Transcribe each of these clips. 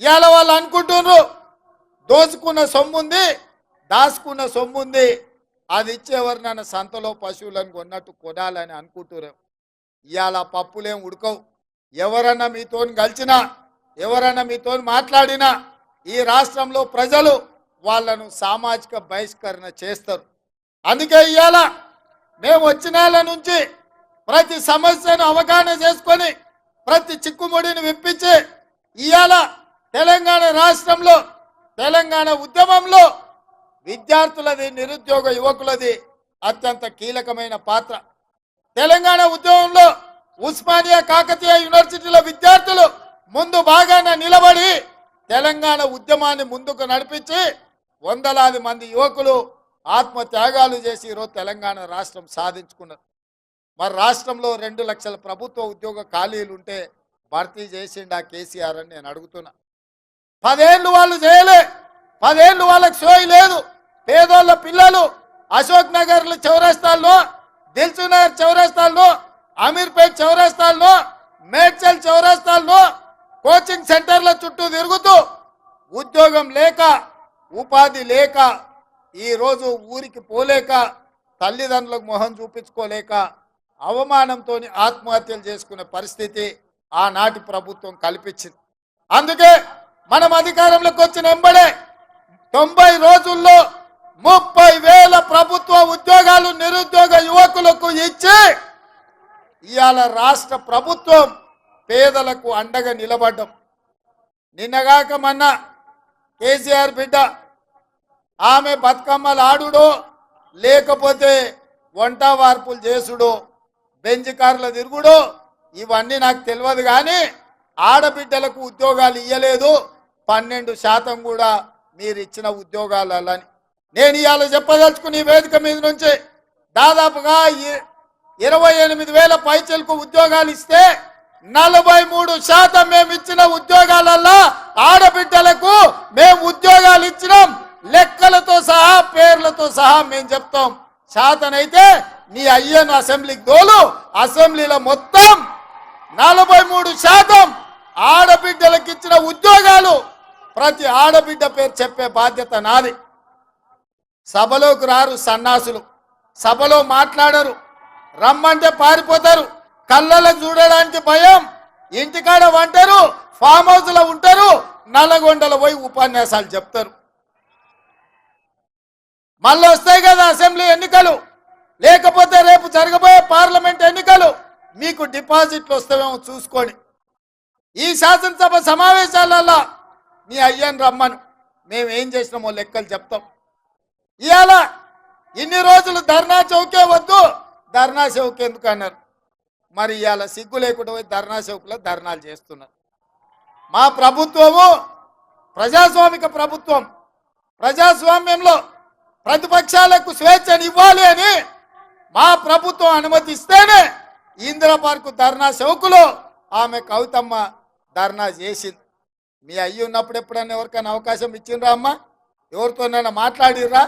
ఇవాళ వాళ్ళు అనుకుంటున్నారు దోచుకున్న సొమ్ము ఉంది దాచుకున్న సొమ్ముంది అది ఇచ్చేవారు నన్ను సంతలో పశువులను కొన్నట్టు కొనాలని అనుకుంటున్నారు. ఇవాళ పప్పులేం ఉడకవు. ఎవరన్నా మీతోని కలిసినా ఎవరన్నా మీతోని మాట్లాడినా ఈ రాష్ట్రంలో ప్రజలు వాళ్ళను సామాజిక బహిష్కరణ చేస్తారు. అందుకే ఇవాళ మేము వచ్చిన నుంచి ప్రతి సమస్యను అవగాహన చేసుకొని ప్రతి చిక్కుముడిని విప్పించి ఇవాళ తెలంగాణ రాష్ట్రంలో తెలంగాణ ఉద్యమంలో విద్యార్థులది నిరుద్యోగ యువకులది అత్యంత కీలకమైన పాత్ర. తెలంగాణ ఉద్యమంలో ఉస్మానియా కాకతీయ యూనివర్సిటీల విద్యార్థులు ముందు బాగానే నిలబడి తెలంగాణ ఉద్యమాన్ని ముందుకు నడిపించి వందలాది మంది యువకులు ఆత్మత్యాగాలు చేసి ఈరోజు తెలంగాణ రాష్ట్రం సాధించుకున్నారు. మరి రాష్ట్రంలో రెండు లక్షల ప్రభుత్వ ఉద్యోగ ఖాళీలు ఉంటే భర్తీ చేసిండా కేసీఆర్ అని నేను అడుగుతున్నా. పదేళ్ళు వాళ్ళు చేయలే. పదేళ్ళు వాళ్ళకి సోయి లేదు. పేదోళ్ళ పిల్లలు అశోక్ నగర్ చౌరస్తాల్లో దిల్సు నగర్ చౌరస్తాల్లో అమీర్పేట్ చౌరస్తాల్లో మేడ్చల్ చౌరస్తాల్లో కోచింగ్ సెంటర్ల చుట్టూ తిరుగుతూ ఉద్యోగం లేక ఉపాధి లేక ఈరోజు ఊరికి పోలేక తల్లిదండ్రులకు మొహం చూపించుకోలేక అవమానంతో ఆత్మహత్యలు చేసుకునే పరిస్థితి ఆనాటి ప్రభుత్వం కల్పించింది. అందుకే మనం అధికారంలోకి వచ్చిన ఎంబడే తొంభై రోజుల్లో ముప్పై వేల ప్రభుత్వ ఉద్యోగాలు నిరుద్యోగ యువకులకు ఇచ్చి ఇవాళ రాష్ట్ర ప్రభుత్వం పేదలకు అండగా నిలబడ్డం. నిన్నగాక మొన్న కేసీఆర్ బిడ్డ ఆమె బతుకమ్మలు ఆడుడో లేకపోతే వంట వార్పులు చేసుడో బెంచ్ కార్ల తిరుగుడో ఇవన్నీ నాకు తెలియదు కానీ ఆడబిడ్డలకు ఉద్యోగాలు ఇయ్యలేదు పన్నెండు శాతం కూడా మీరు ఇచ్చిన ఉద్యోగాలని నేను ఇవాళ చెప్పదలుచుకుని వేదిక మీద నుంచి దాదాపుగా ఇరవై ఎనిమిది వేల పైచలకు ఉద్యోగాలు ఇస్తే నలభై మూడు శాతం మేము ఇచ్చిన ఉద్యోగాలల్లో ఆడబిడ్డలకు మేము ఉద్యోగాలు ఇచ్చినాం. లెక్కలతో సహా పేర్లతో సహా మేము చెప్తాం. శాతనైతే నీ అయ్యను అసెంబ్లీకి దోలు అసెంబ్లీలో మొత్తం నలభై మూడు శాతం ఆడబిడ్డలకు ఇచ్చిన ఉద్యోగాలు ప్రతి ఆడబిడ్డ పేరు చెప్పే బాధ్యత నాది. సభలోకి రారు సన్నాసులు. సభలో మాట్లాడరు. రమ్మంటే పారిపోతారు. కళ్ళలకు చూడడానికి భయం. ఇంటికాడ వంటరు ఫామ్ హౌస్లో ఉంటారు నల్లగొండలో పోయి ఉపన్యాసాలు చెప్తారు. మళ్ళీ వస్తాయి కదా అసెంబ్లీ ఎన్నికలు. లేకపోతే రేపు జరగబోయే పార్లమెంట్ ఎన్నికలు. మీకు డిపాజిట్లు వస్తామేమో చూసుకోండి. ఈ శాసనసభ సమావేశాలలో మీ అయ్యని రమ్మను. మేమేం చేసినామో లెక్కలు చెప్తాం. ఇవాళ ఇన్ని రోజులు ధర్నా చౌకే వద్దు ధర్నా చౌక్ ఎందుకు అన్నారు. మరి ఇవాళ సిగ్గు లేకుండా పోయి ధర్నా చౌక్లో ధర్నాలు చేస్తున్నారు. మా ప్రభుత్వము ప్రజాస్వామిక ప్రభుత్వం. ప్రజాస్వామ్యంలో ప్రతిపక్షాలకు స్వేచ్ఛను ఇవ్వాలి అని మా ప్రభుత్వం అనుమతిస్తేనే ఇందిరా పార్కు ధర్నా చౌకులో ఆమె కవితమ్మ ధర్నా చేసింది. మీ అయ్యి ఉన్నప్పుడు ఎప్పుడైనా ఎవరికైనా అవకాశం ఇచ్చిండ్రా అమ్మా? ఎవరితోనైనా మాట్లాడిర్రా?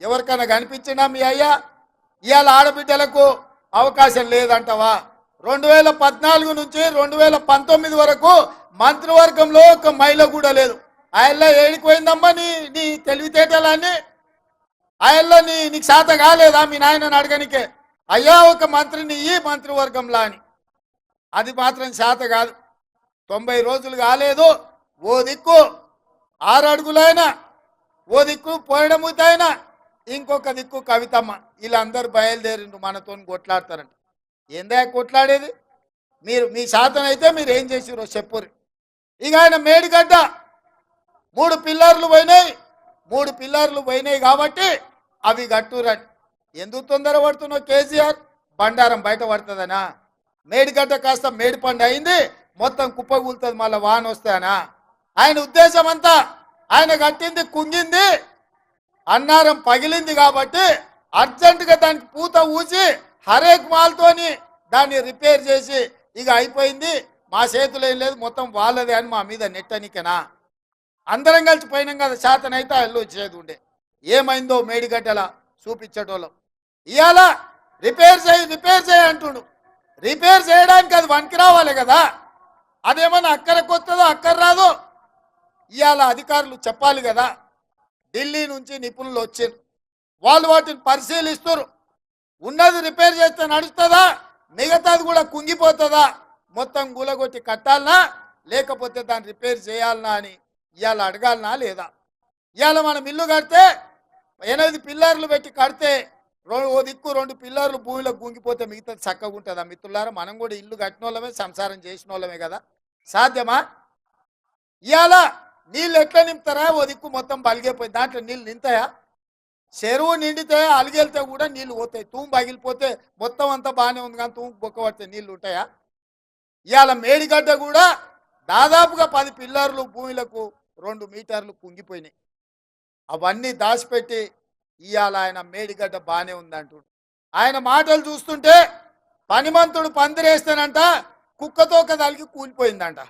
ఎవరికైనా కనిపించినా మీ అయ్యా? ఇవాళ ఆడబిడ్డలకు అవకాశం లేదంటవా? రెండు వేల పద్నాలుగు నుంచి రెండు వేల పంతొమ్మిది వరకు మంత్రివర్గంలో ఒక మహిళ కూడా లేదు. ఆయల్లో ఏడికి పోయిందమ్మా నీ నీ తెలివితేటలన్నీ? ఆయల్లో నీ నీకు శాత కాలేదా మీ నాయనని అడగనికే? అయ్యా ఒక మంత్రిని ఈ మంత్రివర్గంలా అని. అది మాత్రం శాత కాదు. తొంభై రోజులు కాలేదు. ఓ దిక్కు ఆరు అడుగులైనా ఓ దిక్కు పోయడముతైనా ఇంకొక దిక్కు కవితమ్మ. వీళ్ళందరూ బయలుదేరిండు మనతో కొట్లాడతారంట. ఏందా కొట్లాడేది? మీరు మీ శాతం అయితే మీరు ఏం చేసిరో చెప్పురు ఇక ఆయన మేడిగడ్డ. మూడు పిల్లర్లు పోయినాయి. మూడు పిల్లర్లు పోయినాయి కాబట్టి అవి కట్టురని ఎందుకు తొందర పడుతున్నావు కేసీఆర్? బండారం బయట పడుతుందనా? మేడిగడ్డ కాస్త మేడిపండు అయింది. మొత్తం కుప్పగూలుతుంది మళ్ళీ వాన వస్తానా ఆయన ఉద్దేశం అంతా ఆయన కట్టింది కుంగింది అన్నారం పగిలింది కాబట్టి అర్జెంటుగా దానికి పూత ఊసి హరేక్ మాల్తోని దాన్ని రిపేర్ చేసి ఇక అయిపోయింది. మా చేతులు ఏం లేదు మొత్తం వాళ్ళదే అని మా మీద నెట్టనికనా? అందరం కలిసి పోయినాం కదా శాతనైతే అల్లు వచ్చేది ఉండే. ఏమైందో మేడిగడ్డల చూపించేటోళ్ళం. ఇవాళ రిపేర్ చేయి రిపేర్ చేయి అంటుండు. రిపేర్ చేయడానికి అది వనికి రావాలి కదా? అదేమన్నా అక్కడికి వస్తుందో అక్కర రాదు? ఇవాళ అధికారులు చెప్పాలి కదా. ఢిల్లీ నుంచి నిపుణులు వచ్చారు. వాళ్ళు వాటిని పరిశీలిస్తారు. ఉన్నది రిపేర్ చేస్తే నడుస్తుందా? మిగతాది కూడా కుంగిపోతుందా? మొత్తం గులగొట్టి కట్టాలనా? లేకపోతే దాన్ని రిపేర్ చేయాలనా అని ఇవాళ అడగాలనా లేదా? ఇవాళ మనం ఇల్లు కడితే ఎనిమిది పిల్లర్లు పెట్టి కడితే రెండు ఓ దిక్కు రెండు పిల్లర్లు భూమిలో గుంగిపోతే మిగతా చక్కగా ఉంటుందా? మిత్రులారా మనం కూడా ఇల్లు కట్టిన వాళ్ళమే సంసారం చేసిన వాళ్ళమే కదా. సాధ్యమా? ఇవాళ నీళ్ళు ఎట్లా నింపుతారా? ఓ దిక్కు మొత్తం బలిగిపోయి దాంట్లో నీళ్ళు నింతాయా చెరువు నిండితే అలిగెళ్తే కూడా నీళ్ళు పోతాయి. తూము పగిలిపోతే మొత్తం అంతా బాగానే ఉంది కానీ తూము బొక్క పడితే నీళ్ళు ఉంటాయా? ఇవాళ మేడిగడ్డ కూడా దాదాపుగా పది పిల్లర్లు భూమిలకు రెండు మీటర్లు కుంగిపోయినాయి. అవన్నీ దాచిపెట్టి ఇవాళ ఆయన మేడిగడ్డ బాగానే ఉందంటుడు. ఆయన మాటలు చూస్తుంటే పనిమంతుడు పందిరేస్తానంట కుక్కతో కదలికి కూలిపోయిందంట.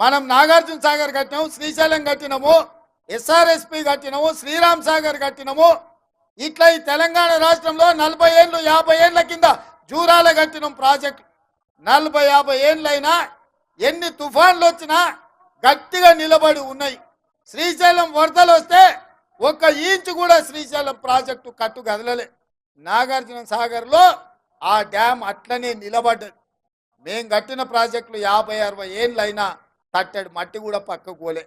మనం నాగార్జున సాగర్ కట్టినాము శ్రీశైలం కట్టినాము ఎస్ఆర్ఎస్పి కట్టినాము శ్రీరామ్ సాగర్ కట్టినాము. ఇట్లా ఈ తెలంగాణ రాష్ట్రంలో నలభై ఏళ్ళు యాభై ఏళ్ళ కింద జూరాల కట్టినాం ప్రాజెక్టు. నలభై యాభై ఏళ్ళైనా ఎన్ని తుఫాన్లు వచ్చినా గట్టిగా నిలబడి ఉన్నాయి. శ్రీశైలం వరదలు వస్తే ఒక్క ఇంచు కూడా శ్రీశైలం ప్రాజెక్టు కట్టు కదలలే. నాగార్జున సాగర్లో ఆ డ్యామ్ అట్లనే నిలబడ్డది. మేం కట్టిన ప్రాజెక్టులు యాభై అరవై ఏళ్ళైనా కట్టాడు మట్టి కూడా పక్కకు పోలే.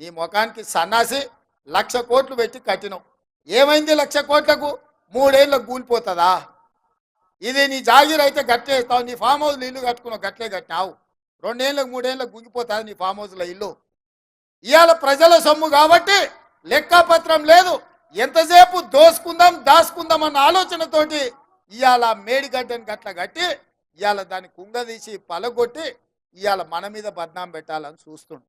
నీ ముఖానికి సన్నాసి లక్ష కోట్లు పెట్టి కట్టినావు ఏమైంది లక్ష కోట్లకు? మూడేళ్ళకు కూలిపోతుందా? ఇది నీ జాగీర్ అయితే గట్టేస్తావు నీ ఫామ్ హౌస్లో ఇల్లు కట్టుకున్నావు గట్లే కట్టినావు. రెండేళ్ళకు మూడేళ్ళకు గుంగిపోతుంది నీ ఫామ్ హౌస్లో ఇల్లు. ఇవాళ ప్రజల సొమ్ము కాబట్టి లెక్కపత్రం లేదు. ఎంతసేపు దోసుకుందాం దాసుకుందాం అన్న ఆలోచనతోటి ఇవాళ మేడిగడ్డని గట్ల కట్టి ఇవాళ దాన్ని కుంగదీసి పలగొట్టి ఇవాళ మన మీద బద్నాం పెట్టాలని చూస్తుండు.